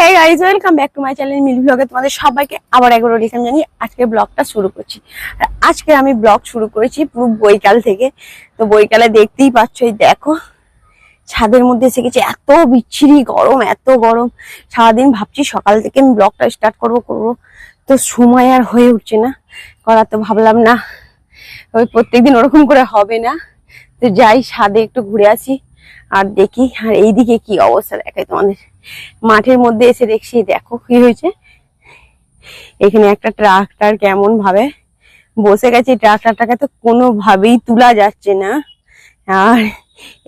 Hey guys welcome back to my channel meal ব্লগে তোমাদের সবাইকে আবার একবার ওয়েলকাম জানিয়ে আজকে ব্লগটা শুরু করছি। আর আজকে আমি ব্লগ শুরু করেছি পুরো বৈকাল থেকে। তো বৈকালে দেখতেই পাচ্ছ, এই দেখো, ছাদের মধ্যে এসে গেছে এত বিচ্ছিরি গরম, এত গরম। সারাদিন ভাবছি সকাল থেকে আমি ব্লগটা স্টার্ট করব করব। তো সময় আর হয়ে উঠছে না করা তো ভাবলাম না। ওই প্রত্যেকদিন ওরকম করে হবে না। তো যাই, ছাদে একটু ঘুরে আসি, আর দেখি, আর এইদিকে কি অবস্থা দেখাই তোমাদের। মাঠের মধ্যে এসে দেখছি, দেখো কি হয়েছে। এখানে একটা ট্রাক্টর কেমন ভাবে বসে গেছে। ট্রাক্টরটাকে তো কোনোভাবেই তোলা যাচ্ছে না। আর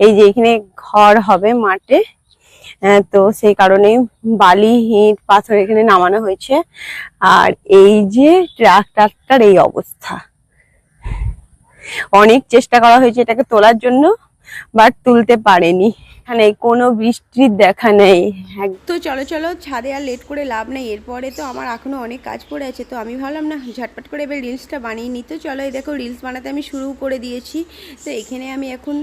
এই যে এখানে ঘর হবে মাঠে তো সেই কারণে বালি হিট পাথর এখানে নামানো হয়েছে। আর এই যে ট্রাক্টরটার এই অবস্থা। অনেক চেষ্টা করা হয়েছে এটাকে তোলার জন্য, বাট তুলতে পারেনি। এখানে কোনো বৃষ্টির দেখা নেই। তো চলো চলো, ছাদে আর লেট করে লাভ নেই। এরপরে তো আমার এখনও অনেক কাজ পড়ে আছে, তো আমি ভাবলাম না, ঝটপট করে এবার রিলসটা বানিয়ে নিই তো চলো, এই দেখো রিলস বানাতে আমি শুরু করে দিয়েছি। তো এখানে আমি এখন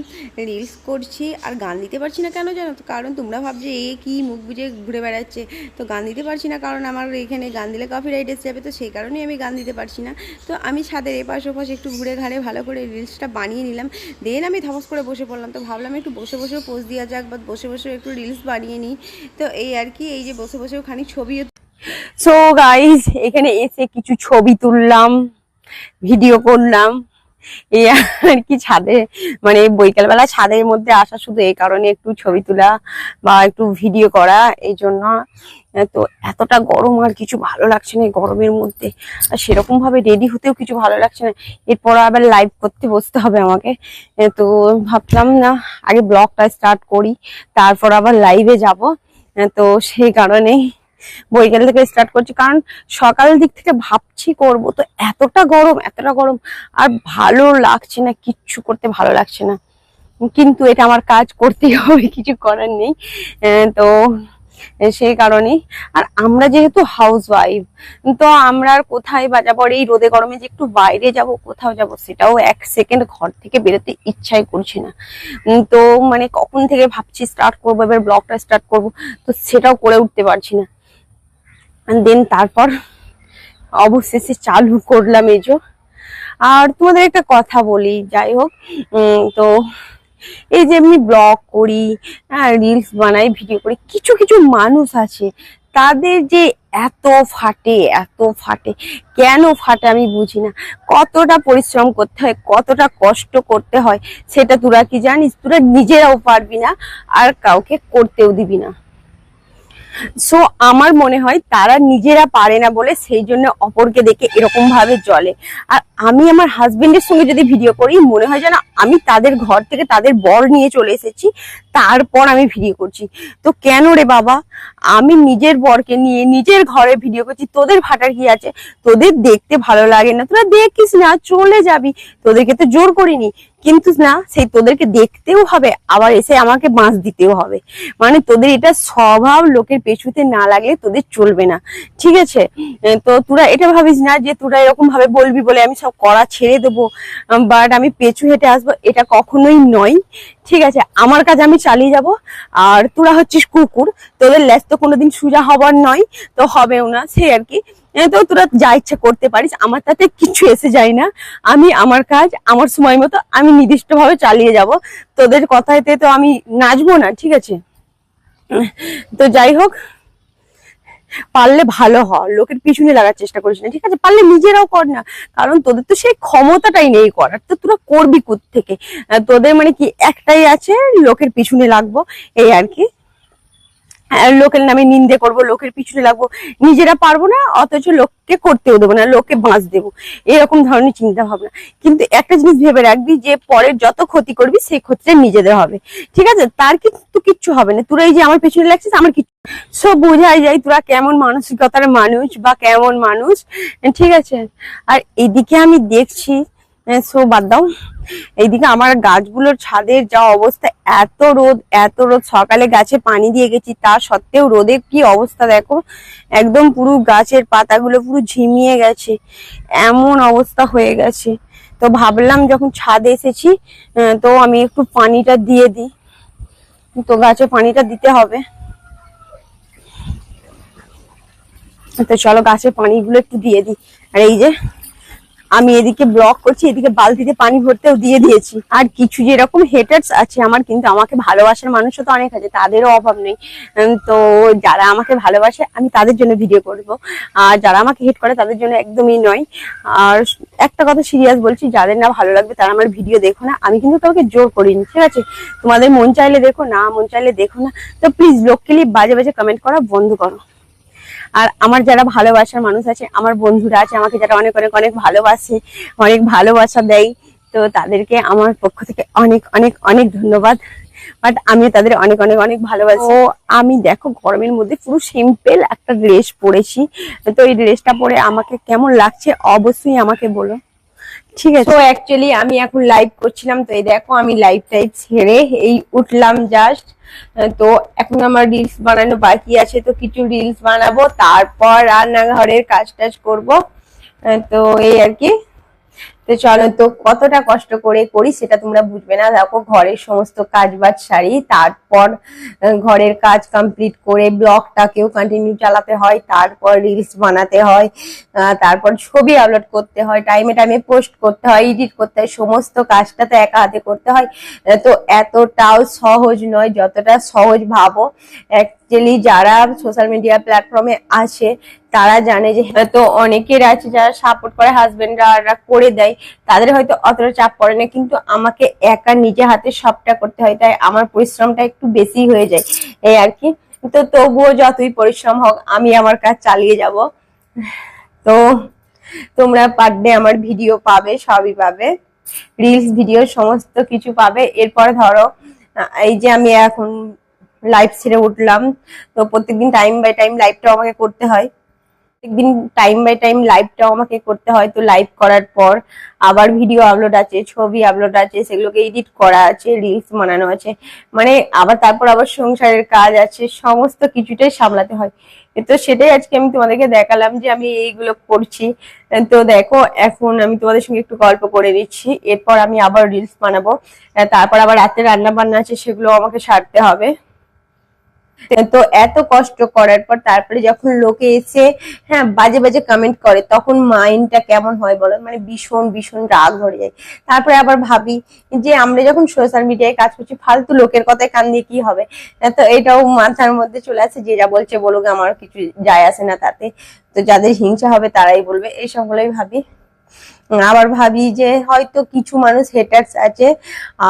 রিলস করছি, আর গান দিতে পারছি না কেন জানো তো? কারণ তোমরা ভাবছে, এ কি মুখ বুঝে ঘুরে বেড়াচ্ছে। তো গান দিতে পারছি না, কারণ আমার এখানে গান দিলে কপি রাইট এসে যাবে, তো সেই কারণেই আমি গান দিতে পারছি না। তো আমি ছাদের এপাশ ওপাশ একটু ঘুরে ঘাড়ে ভালো করে রিলসটা বানিয়ে নিলাম। দেন আমি ধপস করে বসে পড়লাম, তো ভাবলাম একটু বসে বসে পোজ দেওয়া যাক বা বসে বসে একটু রিলস বানিয়ে নিই। তো এই আর কি, এই যে বসে বসে খানিক ছবিও সো গাইজ এখানে এসে কিছু ছবি তুললাম ভিডিও করলাম। এই আর কি ছাদে মানে বৈকালবেলা ছাদের মধ্যে আসা শুধু এই কারণে একটু ছবি তোলা বা একটু ভিডিও করা, এই জন্য তো এতটা গরম আর কিছু ভালো লাগছে না গরমের মধ্যে। আর সেরকম ভাবে রেডি হতেও কিছু ভালো লাগছে না। এরপর আবার লাইভ করতে বসতে হবে আমাকে। তো ভাবলাম না, আগে ব্লগটা স্টার্ট করি, তারপর আবার লাইভে যাব। তো সেই কারণেই বৈকাল থেকে স্টার্ট করছি। কারণ সকাল দিক থেকে ভাবছি করব। তো এতটা গরম এতটা গরম। আর ভালো লাগছে না, কিচ্ছু করতে ভালো লাগছে না। কিন্তু এটা আমার কাজ করতেই হবে, কিছু করার নেই। তো সেই কারণেই। আর আমরা যেহেতু হাউস ওয়াইফ তো আমরা আর কোথায় বা যাব? এই রোদে গরমে যে একটু বাইরে যাব, কোথাও যাব, সেটাও এক সেকেন্ড ঘর থেকে বেরোতে ইচ্ছাই করছে না। তো মানে কখন থেকে ভাবছি স্টার্ট করব, এবার ব্লগটা স্টার্ট করব। তো সেটাও করে উঠতে পারছি না। দেন তারপর অবশেষে চালু করলাম এজো আর তোমাদের একটা কথা বলি, যাই হোক তো এই যে এমনি ব্লগ করি হ্যাঁ রিলস বানাই ভিডিও করি, কিছু কিছু মানুষ আছে, তাদের যে এত ফাটে এত ফাটে, কেন ফাটে আমি বুঝি না। কতটা পরিশ্রম করতে হয়, কতটা কষ্ট করতে হয়, সেটা তোরা কি জানিস? তোরা নিজেরাও পারবি না, আর কাউকে করতেও দিবি না। সো আমার মনে হয় তারা নিজেরা পারে না বলে সেই জন্য অপরকে দেখে এরকম ভাবে জ্বলে। আর আমি আমার হাজবেন্ডের সঙ্গে যদি ভিডিও করি, মনে হয় যেন আমি তাদের ঘর থেকে তাদের বর নিয়ে চলে এসেছি, তারপর আমি ভিডিও করছি। তো কেন রে বাবা? আমি নিজের বরকে নিয়ে নিজের ঘরে ভিডিও করছি, তোদের ভাটার কি আছে? তোদের দেখতে ভালো লাগে না, তোরা দেখিস না, চলে যাবি। তোদেরকে তো জোর করিনি। কিন্তু না, সেই তোদেরকে দেখতেও হবে, আবার এসে আমাকে বাঁশ দিতেও হবে। মানে তোদের এটা স্বভাব লোকের পেছুতে না লাগলে তোদের চলবে না। ঠিক আছে? তো তোরা এটা ভাবিস না যে তোরা এরকম ভাবে বলবি বলে আমি সব করা ছেড়ে দেবো, বাট আমি পেছু হেঁটে আসব, এটা কখনোই নয়। ঠিক আছে, আমার কাজ আমি চালিয়ে যাব। আর তোরা হচ্ছিস কুকুর, তোদের লেজ তো কোনোদিন সোজা হবার নয়, তো হবেও না সে আর কি। তো তোরা যা ইচ্ছা করতে পারিস, আমার তাতে কিছু এসে যায় না। আমি, আমার কাজ, আমার সময় মতো আমি নির্দিষ্টভাবে চালিয়ে যাব। তোদের কথাতে তো আমি নাচবো না, ঠিক আছে? তো যাই হোক পারলে ভালো হ লোকের পিছনে লাগার চেষ্টা করিস না, ঠিক আছে? পারলে নিজেরাও কর না, কারণ তোদের তো সেই ক্ষমতাটাই নেই করার, তো তোরা করবি থেকে তোদের মানে কি একটাই আছে, লোকের পিছনে লাগবো, এই আর কি। লোকের নামে নিন্দে করব, লোকের পিছনে লাগবো। নিজেরা পারব না, অথচ লোককে করতেও দেবো না, লোককে বাঁচ দেবো। এরকম ধরনের চিন্তা ভাবনা। কিন্তু একটা জিনিস ভেবে রাখবি যে, পরের যত ক্ষতি করবি, সেই ক্ষতিটা নিজেদের হবে। ঠিক আছে? তার কিন্তু কিচ্ছু হবে না। তোরা এই যে আমার পেছনে লাগছিস, আমার কিচ্ছু সব বোঝাই যায় তোরা কেমন মানসিকতার মানুষ বা কেমন মানুষ। ঠিক আছে? আর এদিকে আমি দেখছি সো বাদ দাও। এইদিকে আমার গাছগুলোর ছাদের যা অবস্থা, এত রোদ এত রোদ। সকালে গাছে পানি দিয়ে গেছি, তা সত্ত্বেও রোদের কি অবস্থা দেখো? একদম পুরো গাছের পাতাগুলো পুরো ঝিমিয়ে গেছে, এমন অবস্থা হয়ে গেছে। তো ভাবলাম যখন ছাদে এসেছি তো আমি একটু পানিটা দিয়ে দিই। তো গাছে পানিটা দিতে হবে। তো চলো গাছের পানিগুলো একটু দিয়ে দিই। আর এই যে আমি এদিকে ব্লক করছি, এদিকে বালতিতে পানি ভরতেও দিয়ে দিয়েছি। আর কিছু যেরকম হেটার্স আছে আমার, কিন্তু আমাকে ভালোবাসার মানুষও তো অনেক আছে, তাদেরও অভাব নেই। তো যারা আমাকে ভালোবাসে, আমি তাদের জন্য ভিডিও করব। আর যারা আমাকে হেট করে, তাদের জন্য একদমই নয়। আর একটা কথা সিরিয়াস বলছি, যাদের না ভালো লাগবে, তারা আমার ভিডিও দেখো না। আমি কিন্তু তোমাকে জোর করিনি, ঠিক আছে? তোমাদের মন চাইলে দেখো না, মন চাইলে দেখো না। তো প্লিজ লোককেলি বাজে বাজে কমেন্ট করা বন্ধ করো। আর আমার যারা ভালোবাসার মানুষ আছে আমার বন্ধুরা আছে আমাকে যারা অনেক অনেক অনেক ভালোবাসে অনেক ভালোবাসা দেয় তো তাদেরকে আমার পক্ষ থেকে অনেক অনেক অনেক ধন্যবাদ। বাট আমি তাদের অনেক অনেক অনেক ভালোবাসি। ও আমি দেখো গরমের মধ্যে পুরো সিম্পল একটা ড্রেস পরেছি। তো এই ড্রেসটা পরে আমাকে কেমন লাগছে অবশ্যই আমাকে বলো। ঠিক আছে। তো অ্যাকচুয়ালি আমি এখন লাইভ করছিলাম, তো এই দেখো, আমি লাইভ টাইভ ছেড়ে এই উঠলাম জাস্ট তো এখন আমার রিলস বানানো বাকি আছে, তো কিছু রিলস বানাবো, তারপর রান্নাঘরের কাজ টাজ করব তো এই আর কি। তো চলো তো, কতটা কষ্ট করে করি সেটা তোমরা বুঝবে না। দেখো, ঘরের সমস্ত কাজ বাজ সারি, তারপর ঘরের কাজ কমপ্লিট করে ব্লগটাকেও কন্টিনিউ চালাতে হয়, তারপর রিলস বানাতে হয় তারপর ছবি আপলোড করতে হয় টাইমে টাইমে পোস্ট করতে হয় এডিট করতে হয়, সমস্ত কাজটা তো একা হাতে করতে হয়। তো এতটাও সহজ নয়, যতটা সহজ ভাবো। অ্যাকচুয়ালি যারা সোশ্যাল মিডিয়া প্ল্যাটফর্মে আছে, তারা জানে যে হয়তো অনেকের আছে যারা সাপোর্ট করে হাজবেন্ডরা করে দেয়, তাদের হয়তো অতটা চাপ পড়ে না। কিন্তু আমাকে একা নিজে হাতে সবটা করতে হয়, তাই আমার পরিশ্রমটা একটু বেশি হয়ে যায়। এই আর কি। তো তবুও যতই পরিশ্রম হোক, আমি আমার কাজ চালিয়ে যাব। তো তোমরা পার ডে আমার ভিডিও পাবে, সবই পাবে। রিলস ভিডিও সমস্ত কিছু পাবে। এরপর ধরো এই যে আমি এখন লাইভ ছেড়ে উঠলাম। তো প্রত্যেকদিন টাইম বাই টাইম লাইভটাও আমাকে করতে হয়। প্রত্যেকদিন টাইম বাই টাইম লাইভটাও আমাকে করতে হয়। তো লাইভ করার পর আবার ভিডিও আপলোড আছে, ছবি আপলোড আছে, সেগুলোকে এডিট করা আছে রিলস বানানো আছে। মানে আবার তারপর আবার সংসারের কাজ আছে, সমস্ত কিছুটাই সামলাতে হয়। তো সেটাই আজকে আমি তোমাদেরকে দেখালাম যে আমি এইগুলো করছি। তো দেখো, এখন আমি তোমাদের সঙ্গে একটু গল্প করে নিচ্ছি। এরপর আমি আবার রিলস বানাবো। তারপর আবার রাতে রান্না বান্না আছে সেগুলো আমাকে সারতে হবে। তো এত কষ্ট করার পর তারপরে যখন লোকে এসে হ্যাঁ বাজে বাজে কমেন্ট করে, তখন মাইন্ডটা কেমন হয় বলো? মানে ভীষণ ভীষণ রাগ ধরে যায়। তারপরে আবার ভাবি যে আমরা যখন সোশ্যাল মিডিয়ায় কাজ করছি, ফালতু লোকের কথায় কান দিয়ে কি হবে? তো এটাও মাথার মধ্যে চলে আসে যে যা বলছে বলুক আমার কিছু যায় আসে না তাতে। তো যাদের হিংসা হবে তারাই বলবে। এই সবগুলোই ভাবি। আবার ভাবি যে হয়তো কিছু মানুষ হেটার্স আছে,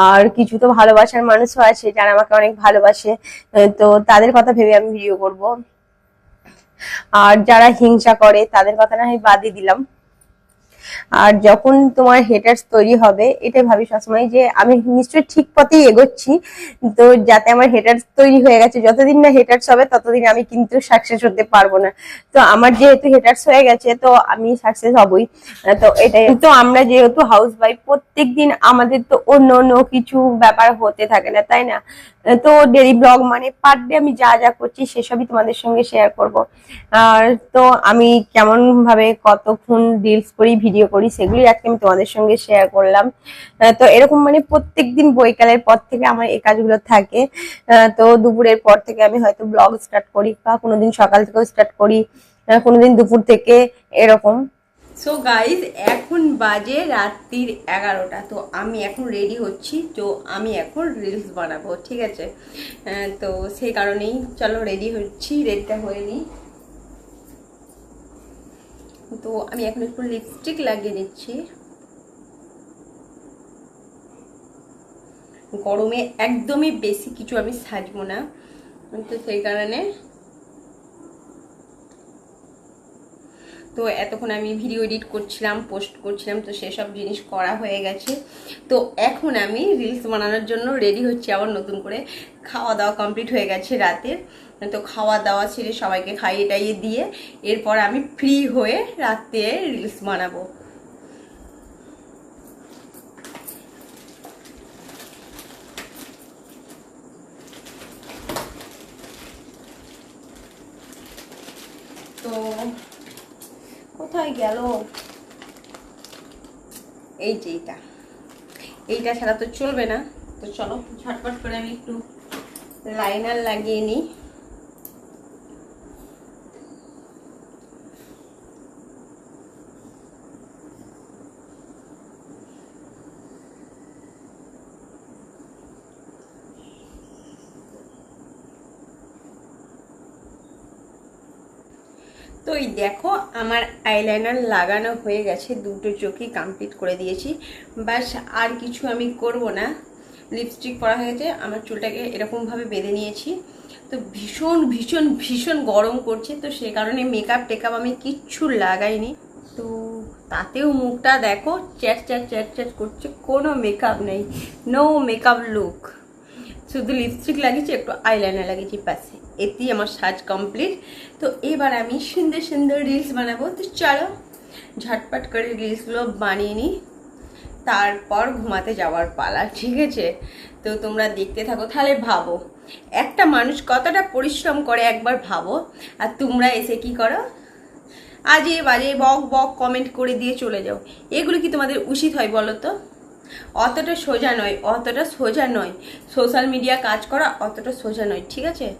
আর কিছু তো ভালোবাসার মানুষও আছে যারা আমাকে অনেক ভালোবাসে। তো তাদের কথা ভেবে আমি ভিডিও করব। আর যারা হিংসা করে তাদের কথা না হয় বাদই দিলাম। আর যখন তোমার হেটার্স তৈরি হবে, এটাই ভাবি সবসময় যে আমি নিশ্চয়ই ঠিক পথেই এগোচ্ছি। তো যাতে আমার হেটার্স তৈরি হয়ে গেছে, যতদিন না হেটার্স হবে, ততদিন আমি কিন্তু সাকসেস হতে পারব না। তো আমার যেহেতু হেটার্স হয়ে গেছে, তো আমি সাকসেস হবই। তো এটাই। তো আমরা যেহেতু হাউস ওয়াইফ প্রত্যেক দিন আমাদের তো অন্য অন্য কিছু ব্যাপার হতে থাকে না, তাই না? তো ডেলি ব্লগ মানে পার ডে আমি যা যা করছি, সেসবই তোমাদের সঙ্গে শেয়ার করব। আর তো আমি কেমন ভাবে কতক্ষণ রিলস করি ভিডিও করি সেগুলি আজকে আমি তোমাদের সঙ্গে শেয়ার করলাম। তো এরকম মানে প্রত্যেকদিন বৈকালের পর থেকে আমার এই কাজগুলো থাকে। তো দুপুরের পর থেকে আমি হয়তো ব্লগ স্টার্ট করি বা কোনোদিন সকাল থেকেও স্টার্ট করি কোনোদিন দুপুর থেকে এরকম। সো গাইজ এখন বাজে রাত্রির এগারোটা। তো আমি এখন রেডি হচ্ছি, তো আমি এখন রিলস বানাবো, ঠিক আছে? তো সেই কারণেই, চলো রেডি হচ্ছি রেডটা হয়ে নিই। তো আমি এখন একটু লিপস্টিক লাগিয়ে নিচ্ছি। গরমে একদমই বেশি কিছু আমি সাজবো না। তো সেই কারণে তো এতক্ষণ আমি ভিডিও এডিট করছিলাম পোস্ট করছিলাম, তো সেসব জিনিস করা হয়ে গেছে। তো এখন আমি রিলস বানানোর জন্য রেডি হচ্ছি আবার নতুন করে। খাওয়া দাওয়া কমপ্লিট হয়ে গেছে রাতের। তো খাওয়া দাওয়া ছেড়ে সবাইকে খাইয়ে টাইয়ে দিয়ে এরপর আমি ফ্রি হয়ে রাত্রে রিলস বানাবো। তো কোথায় এইটা। ছাড়া তো চলবে না। তো চলো ঝটপট করে আমি একটু লাইনার লাগিয়ে নিই। এই দেখো, আমার আইলাইনার লাগানো হয়ে গেছে, দুটো চোখই কমপ্লিট করে দিয়েছি। বাস আর কিছু আমি করব না। লিপস্টিক পরা হয়ে গেছে আমার চুলটাকে এরকমভাবে বেঁধে নিয়েছি। তো ভীষণ ভীষণ ভীষণ গরম করছে, তো সে কারণে মেকআপ টেকআপ আমি কিচ্ছু লাগাইনি। তো তাতেও মুখটা দেখো, চ্যাট চ্যাট চ্যাট চ্যাট করছে, কোনো মেকআপ নেই। নো মেকআপ লুক শুধু লিপস্টিক লাগিয়েছি, একটু আইলাইনার লাগিয়েছি পাশে এতেই আমার সাজ কমপ্লিট তো এবার আমি সুন্দর সুন্দর রিলস বানাবো। তো চলো, ঝটপট করে রিলসগুলো বানিয়ে নিই। তারপর ঘুমাতে যাওয়ার পালা, ঠিক আছে? তো তোমরা দেখতে থাকো, তাহলে ভাবো, একটা মানুষ কতটা পরিশ্রম করে একবার ভাবো, আর তোমরা এসে কি করো? আজে বাজে বক বক কমেন্ট করে দিয়ে চলে যাও। এগুলো কি তোমাদের উচিত হয় বলো তো? অতটা সোজা নয়, অতটা সোজা নয়। সোশ্যাল মিডিয়া কাজ করা অতটা সোজা নয়, ঠিক আছে?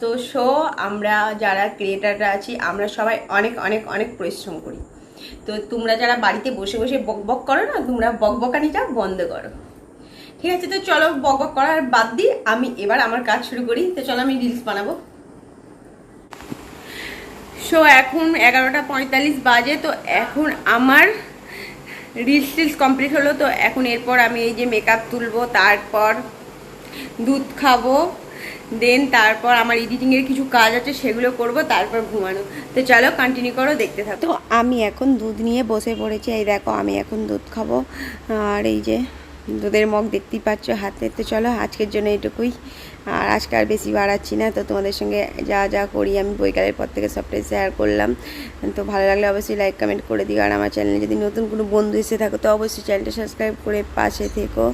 তো শো, আমরা যারা ক্রিয়েটাররা আছি, আমরা সবাই অনেক অনেক অনেক পরিশ্রম করি। তো তোমরা যারা বাড়িতে বসে বসে বক বক করো না, তোমরা বক, বকানিটা বন্ধ করো। ঠিক আছে, তো চলো বক বক করার বাদ দিই, আমি এবার আমার কাজ শুরু করি। তো চলো আমি রিলস বানাবো। সো এখন এগারোটা পঁয়তাল্লিশ বাজে, তো এখন আমার রিলস টিলস কমপ্লিট হলো, তো এখন এরপর আমি এই যে মেকআপ তুলবো, তারপর দুধ খাব দেন তারপর আমার এডিটিংয়ের কিছু কাজ আছে, সেগুলো করব, তারপর ঘুমানো। তো চলো কন্টিনিউ করো, দেখতে থাকো। তো আমি এখন দুধ নিয়ে বসে পড়েছি, এই দেখো আমি এখন দুধ খাব। আর এই যে দুধের মগ দেখতেই পাচ্ছ হাতে। তো চলো আজকের জন্য এটুকুই। আর আজকে আর বেশি বাড়াচ্ছি না। তো তোমাদের সঙ্গে যা যা করি, আমি বৈকালের পর থেকে সবটাই শেয়ার করলাম। তো ভালো লাগলে অবশ্যই লাইক কমেন্ট করে দিও। আর আমার চ্যানেলে যদি নতুন কোনো বন্ধু এসে থাকো, তো অবশ্যই চ্যানেলটা সাবস্ক্রাইব করে পাশে থেকো।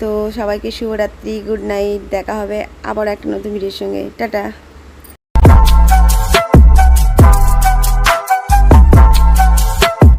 তো সবাইকে শুভরাত্রি গুড নাইট দেখা হবে আবার একটা নতুন ভিডিওর সঙ্গে। টাটা।